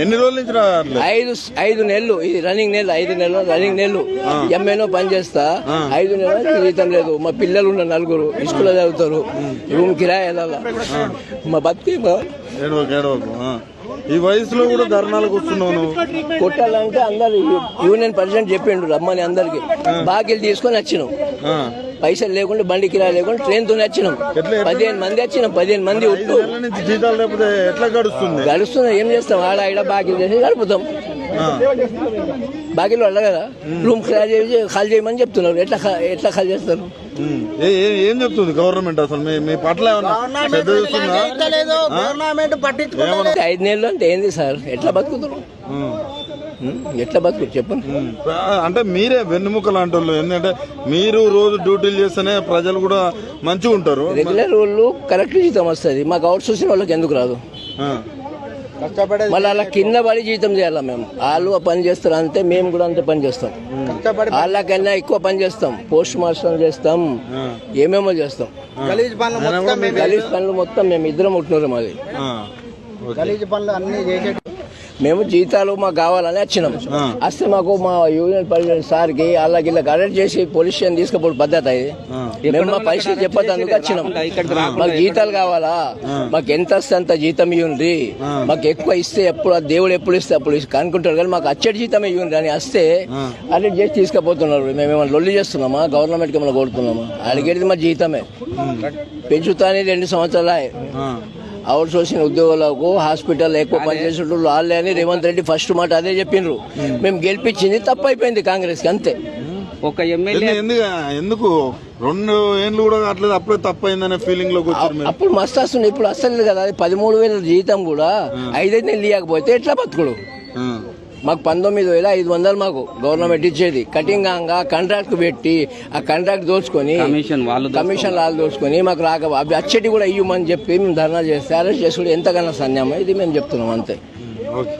ఎన్ని రోజుల నుంచి రావట్లేదు ఐదు ఐదు నెలలు. ఇది రన్నింగ్ నెలలు ఐదు నెలలు రన్నింగ్ నెలలు. ఎంఏనో పని చేస్తా ఐదు నెలలు జీతం లేదు. మా పిల్లలు ఉన్న నలుగురు స్కూల్లో చదువుతారు. రూమ్ కిరాయి వెళ్ళాలా మా బతికి. ఈ వయసులో కూడా ధర్నాలకు వస్తున్నావు నువ్వు. కొట్టాలంటే అందరు యూనియన్ ప్రెసిడెంట్ చెప్పిండు రమ్మని అందరికి. బాకీలు తీసుకొని వచ్చినాం. పైసలు లేకుండా బండి కిరాయి లేకుండా ట్రైన్ తోనే వచ్చినాం? పదిహేను మంది వచ్చినాం పదిహేను మంది గడుస్తుంది? గడుస్తున్నాం ఏం చేస్తాం? ఆడ ఈడ బాకీలు చేసి గడుపుతాం. బాకీలు వాళ్ళ కదా. రూమ్ ఖాళీ చేసి ఖాళీ చేయమని చెప్తున్నారు. ఎట్లా ఎట్లా ఖాళీ చేస్తారు. ఏ- ఏ- ఏం చెప్తుంది గవర్నమెంట్ అసలు? మీ మీ పట్ల గవర్నమెంట్ పట్టించుకో ఐదు నెలలు అంటే ఏంది సార్? ఎట్లా. ఉం? ఎట్లా బతుకు చెప్పండి. అంటే మీరే వెన్నుముక లాంటి వాళ్ళు. ఎందుకంటే మీరు రోజు డ్యూటీలు చేస్తేనే ప్రజలు కూడా మంచిగా ఉంటారు. రెగ్యులర్ వాళ్ళు కరెక్ట్ జీతం వస్తుంది. మాకు అవుట్ సోర్సింగ్ వాళ్ళకి ఎందుకు రాదు? మళ్ళీ అలా కింద పడి జీతం చేయాలా మేము? వాళ్ళు పని చేస్తారు అంతే మేము కూడా అంతే పని చేస్తాం. కష్టపడి వాళ్ళకన్నా ఎక్కువ పని చేస్తాం. పోస్ట్ మాస్టర్ చేస్తాం. ఏమేమో చేస్తాం. గలీజ్ పనులు మొత్తం మేము గలీజ్ పనులు మొత్తం మేము ఇద్దరం ఉంటున్నారు మాది. గలీజ్ పనులు అన్ని చేసే మేము జీతాలు మాకు కావాలని వచ్చినాం. వస్తే మాకు మా యూనియన్ ప్రెసిడెంట్ సార్కి వాళ్ళకి ఇలా అరెస్ట్ చేసి పోలీస్ స్టేషన్ తీసుకుపోవడం పద్ధతి అది. మేము మా పరిస్థితి చెప్పడానికి వచ్చినాం. మాకు జీతాలు కావాలా? మాకు ఎంత వస్తే అంత జీతం ఇవ్వండి మాకు ఎక్కువ ఇస్తే ఎప్పుడు ఆ దేవుడు ఎప్పుడు ఇస్తే అప్పుడు అనుకుంటారు కానీ మాకు అచ్చడి జీతం ఇవ్వండి అని వస్తే అరెస్ట్ చేసి తీసుకుపోతున్నారు. మేము ఏమైనా లొల్లి చేస్తున్నామా? గవర్నమెంట్కి ఏమైనా కొడుతున్నామా అడిగేది మా జీతమే. పెంచుతానే రెండు సంవత్సరాలు. అవుట్ సోర్సింగ్ ఉద్యోగులకు హాస్పిటల్ ఎక్కువ పనిచేసేటోళ్ళు వాళ్ళే అని రేవంత్ రెడ్డి ఫస్ట్ మాట అదే చెప్పిండ్రు మేము. గెలిపించింది తప్పు అయిపోయింది కాంగ్రెస్కి అంతే. ఒక ఎమ్మెల్యే ఎందు- ఎందుకు ఎందుకు? రెండు ఏళ్ళు కూడా కావట్లేదు అప్పుడే తప్పైందనే ఫీలింగ్ మీరు. అప్పుడు మస్తు వస్తుంది ఇప్పుడు అసలు కదా అది పదమూడు వేల జీతం కూడా ఐదైదు నెలలు ఇవ్వకపోతే ఎట్లా బతుకుడు. మాకు పంతొమ్మిది వేల ఐదు వందలు మాకు గవర్నమెంట్ ఇచ్చేది. కటింగ్ కాగా కాంట్రాక్ట్ పెట్టి ఆ కాంట్రాక్ట్ దోచుకొని కమిషన్ వాళ్ళు కమిషన్ వాళ్ళు దోచుకొని మాకు రాక అవి అచ్చటి కూడా ఇవ్వమని చెప్పి మేము ధర్నా చేస్తే అరెస్ట్ చేసుకుంటే ఎంతకన్నా సన్యామం. ఇది మేము చెప్తున్నాం అంతే. ఓకే